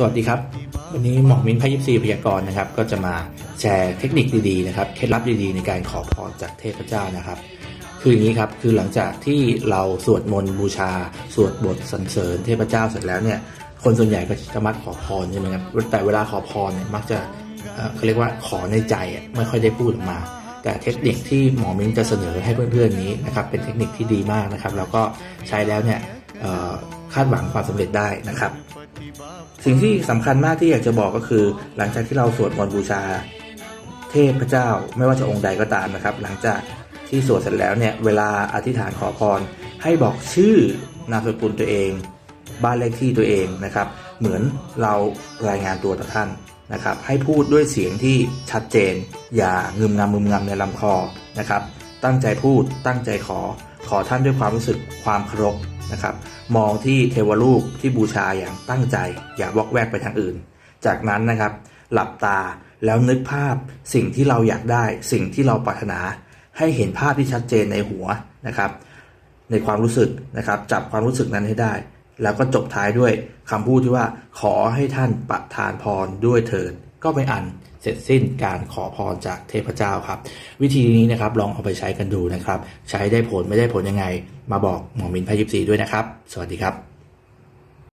สวัสดีครับ วันนี้หมอมินพยิปซีพยากรณ์นะครับ ก็จะมาแชร์เทคนิคดีๆนะครับเคล็ดลับดีๆ ในการขอพรจากเทพเจ้านะครับ คืออย่างนี้ครับคือหลังจากที่เราสวดมนต์บูชา สวดบทสรรเสริญเทพเจ้าเสร็จแล้วเนี่ยคนส่วนใหญ่ก็จะมักขอพรใช่ไหมครับแต่เวลาขอพรเนี่ยมักจะเขาเรียกว่าขอในใจไม่ค่อยได้พูดออกมา แต่เทคนิคที่หมอมิ้นจะเสนอให้เพื่อนๆนี้นะครับเป็นเทคนิคที่ดีมากนะครับ แล้วก็ใช้แล้วเนี่ยคาดหวังความสำเร็จได้นะครับ สิ่งที่สำคัญมากที่อยากจะบอกก็คือ หลังจากที่เราสวดมนต์บูชา เทพเจ้าไม่ว่าจะองค์ใดก็ตามนะครับ หลังจากที่สวดเสร็จแล้วเนี่ย เวลาอธิษฐานขอพร ให้บอกชื่อนามสกุลตัวเอง บ้านเลขที่ตัวเองนะครับ เหมือนเรารายงานตัวต่อท่านนะครับ ให้พูดด้วยเสียงที่ชัดเจน อย่างึมงำมึมงำในลำคอนะครับ ตั้งใจพูดตั้งใจขอขอท่านด้วยความรู้สึกความเคารพ นะครับ มองที่เทวรูปที่บูชาอย่างตั้งใจ อย่าวอกแวกไปทางอื่น จากนั้นนะครับ หลับตาแล้วนึกภาพสิ่งที่เราอยากได้ สิ่งที่เราปรารถนา ให้เห็นภาพที่ชัดเจนในหัวนะครับ ในความรู้สึกนะครับ จับความรู้สึกนั้นให้ได้ แล้วก็จบท้ายด้วยคำพูดที่ว่า ขอให้ท่านประทานพรด้วยเถิดก็เป็นอัน เสร็จสิ้นการขอพรจากเทพเจ้าครับ วิธีนี้นะครับลองเอาไปใช้กันดูนะครับ ใช้ได้ผลไม่ได้ผลยังไง มาบอกหมอมินพายิปซีด้วยนะครับ สวัสดีครับ